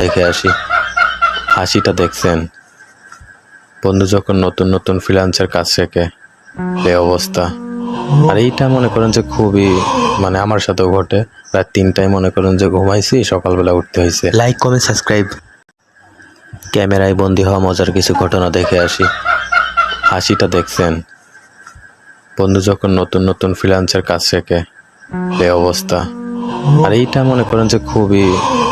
দেখে আসি। হাসিটা দেখছেন। বন্ধু যখন নতুন নতুন ফ্রিল্যান্সের কাজ শেখে এই অবস্থা। আর এইটা মনে করেন যে খুবই মানে আমার সাথেও ঘটে। রাত তিনটায় মনে করেন যে ঘুমাইছি সকালবেলা উঠতে হয়েছে লাইক কমেন্ট সাবস্ক্রাইব ক্যামেরায় বন্দি হওয়া মজার কিছু ঘটনা দেখে আসি। হাসিটা দেখছেন। বন্ধু যখন নতুন নতুন ফ্রিল্যান্সের কাজ শেখে এই অবস্থা। আর এইটা মনে করেন যে খুবই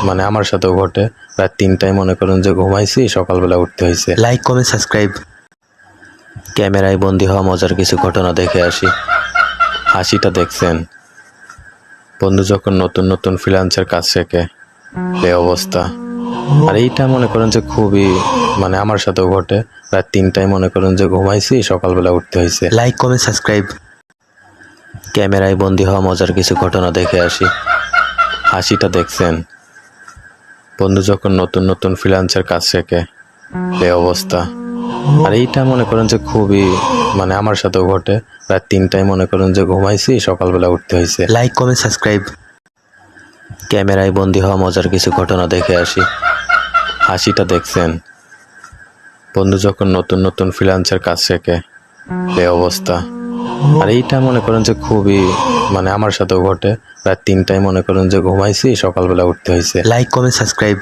মানে আমার সাথেও ঘটে। রাত তিনটায় মনে করেন যে ঘুমাইছি সকালবেলা উঠতে হয়েছে লাইক কমেন্ট সাবস্ক্রাইব ক্যামেরায় বন্দি হওয়া মজার কিছু ঘটনা দেখে আসি। হাসিটা দেখছেন। বন্ধু যখন নতুন নতুন ফ্রিল্যান্সের কাজ শেখে এই অবস্থা। আর এইটা মনে করেন যে খুবই মানে আমার সাথেও ঘটে। রাত তিনটায় মনে করেন যে ঘুমাইছি সকালবেলা উঠতে হয়েছে লাইক কমেন্ট সাবস্ক্রাইব ক্যামেরায় বন্দি হওয়া মজার কিছু ঘটনা দেখে আসি। হাসিটা দেখছেন। বন্ধু যখন নতুন নতুন ফ্রিল্যান্সের কাজ শেখে এই অবস্থা। আর এইটা মনে করেন যে খুবই মানে আমার সাথেও ঘটে। রাত তিনটায় মনে করেন যে ঘুমাইছি সকালবেলা উঠতে হয়েছে লাইক কমেন্ট সাবস্ক্রাইব ক্যামেরায় বন্দি হওয়া মজার কিছু ঘটনা দেখে আসি। হাসিটা দেখছেন। বন্ধু যখন নতুন নতুন ফ্রিল্যান্সের কাজ শেখে এই অবস্থা। আর এইটা মনে করেন যে খুবই মানে আমার সাথেও ঘটে। রাত তিনটায় মনে করেন যে ঘুমাইছি সকালবেলা উঠতে হয়েছে লাইক কমেন্ট সাবস্ক্রাইব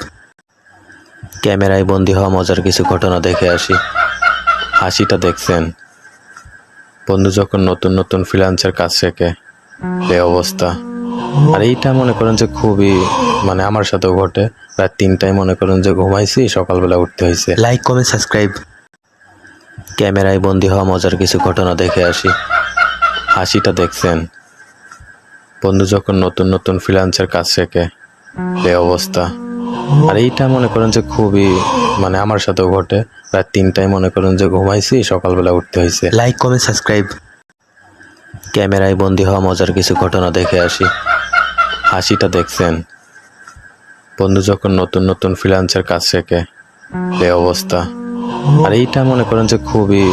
ক্যামেরায় বন্দি হওয়া মজার কিছু ঘটনা দেখে আসি। হাসিটা দেখছেন। বন্ধু যখন নতুন নতুন ফ্রিল্যান্সের কাজ শেখে এই অবস্থা। আর এইটা মনে করেন যে খুবই মানে আমার সাথেও ঘটে। রাত তিনটায় মনে করেন যে ঘুমাইছি সকালবেলা উঠতে হয়েছে লাইক কমেন্ট সাবস্ক্রাইব ক্যামেরায় বন্দি হওয়া মজার কিছু ঘটনা দেখে আসি। হাসিটা দেখছেন। বন্ধু যখন নতুন নতুন ফ্রিল্যান্সের কাজ শেখে এই অবস্থা। আর এইটা মনে করেন যে খুবই মানে আমার সাথেও ঘটে। রাত তিনটায় মনে করেন যে ঘুমাইছি সকালবেলা উঠতে হয়েছে লাইক কমেন্ট সাবস্ক্রাইব ক্যামেরায় বন্দি হওয়া মজার কিছু ঘটনা দেখে আসি। হাসিটা দেখছেন। বন্ধু যখন নতুন নতুন ফ্রিল্যান্সের কাজ শেখে এই অবস্থা। আর এইটা মনে করেন যে খুবই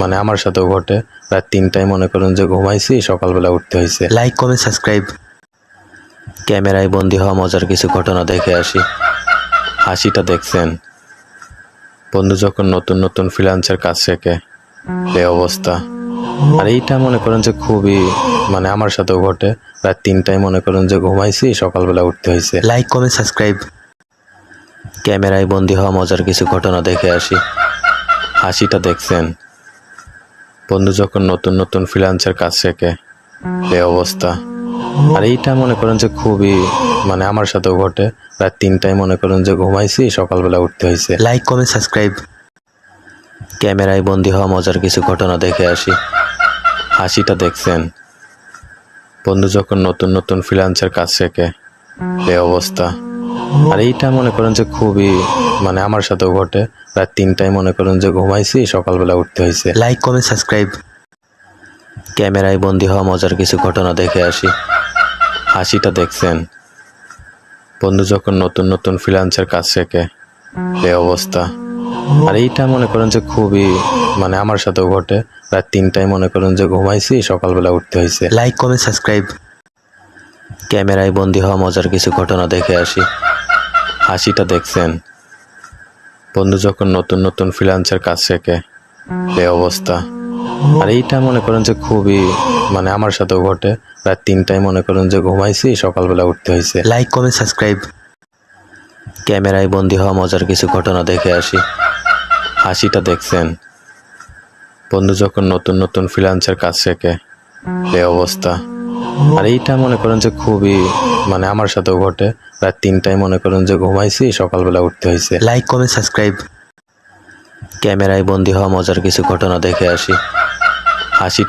মানে আমার সাথেও ঘটে। রাত তিনটায় মনে করেন যে ঘুমাইছি সকালবেলা উঠতে হয়েছে লাইক কমেন্ট সাবস্ক্রাইব ক্যামেরায় বন্দি হওয়া মজার কিছু ঘটনা দেখে আসি। হাসিটা দেখছেন। বন্ধু যখন নতুন নতুন ফ্রিল্যান্সের কাজ শেখে এই অবস্থা। আর এইটা মনে করেন যে খুবই মানে আমার সাথেও ঘটে। রাত তিনটায় মনে করেন যে ঘুমাইছি সকালবেলা উঠতে হয়েছে লাইক কমেন্ট সাবস্ক্রাইব ক্যামেরায় বন্দি হওয়া মজার কিছু ঘটনা দেখে আসি। হাসিটা দেখছেন। বন্ধু যখন নতুন নতুন ফ্রিল্যান্সের কাজ শেখে এই অবস্থা। আর এইটা মনে করেন যে খুবই মানে আমার সাথেও ঘটে। রাত তিনটায় মনে করেন যে ঘুমাইছি সকালবেলা উঠতে হয়েছে লাইক কমেন্ট সাবস্ক্রাইব ক্যামেরায় বন্দি হওয়া মজার কিছু ঘটনা দেখে আসি। হাসিটা দেখছেন। বন্ধু যখন নতুন নতুন ফ্রিল্যান্সের কাজ শেখে এই অবস্থা। আর এইটা মনে করেন যে খুবই মানে আমার সাথেও ঘটে। রাত তিনটায় মনে করেন যে ঘুমাইছি সকালবেলা উঠতে হয়েছে লাইক কমেন্ট সাবস্ক্রাইব ক্যামেরায় বন্দি হওয়া মজার কিছু ঘটনা দেখে আসি। হাসিটা দেখছেন। বন্ধু যখন নতুন নতুন ফ্রিল্যান্সের কাজ শেখে এই অবস্থা। আর এইটা মনে করেন যে খুবই মানে আমার সাথেও ঘটে। রাত তিনটায় মনে করেন যে ঘুমাইছি সকালবেলা উঠতে হয়েছে লাইক কমেন্ট সাবস্ক্রাইব ক্যামেরায় বন্দি হওয়া মজার কিছু ঘটনা দেখে আসি। হাসিটা দেখছেন। বন্ধু যখন নতুন নতুন ফ্রিল্যান্সের কাজ শেখে এই অবস্থা। আর এইটা মনে করেন যে খুবই মানে আমার সাথেও ঘটে। রাত তিনটায় মনে করেন যে ঘুমাইছি সকালবেলা উঠতে হয়েছে লাইক কমেন্ট সাবস্ক্রাইব ক্যামেরায় বন্দি হওয়া মজার কিছু ঘটনা দেখে আসি। হাসিটা দেখছেন। বন্ধু যখন নতুন নতুন ফ্রিল্যান্সের কাজ শেখে এই অবস্থা। আর এইটা মনে করেন যে খুবই মানে আমার সাথেও ঘটে। রাত তিনটায় মনে করেন যে ঘুমাইছি সকালবেলা উঠতে হয়েছে লাইক কমেন্ট সাবস্ক্রাইব ক্যামেরায় বন্দি হওয়া মজার কিছু ঘটনা দেখে আসি। হাসি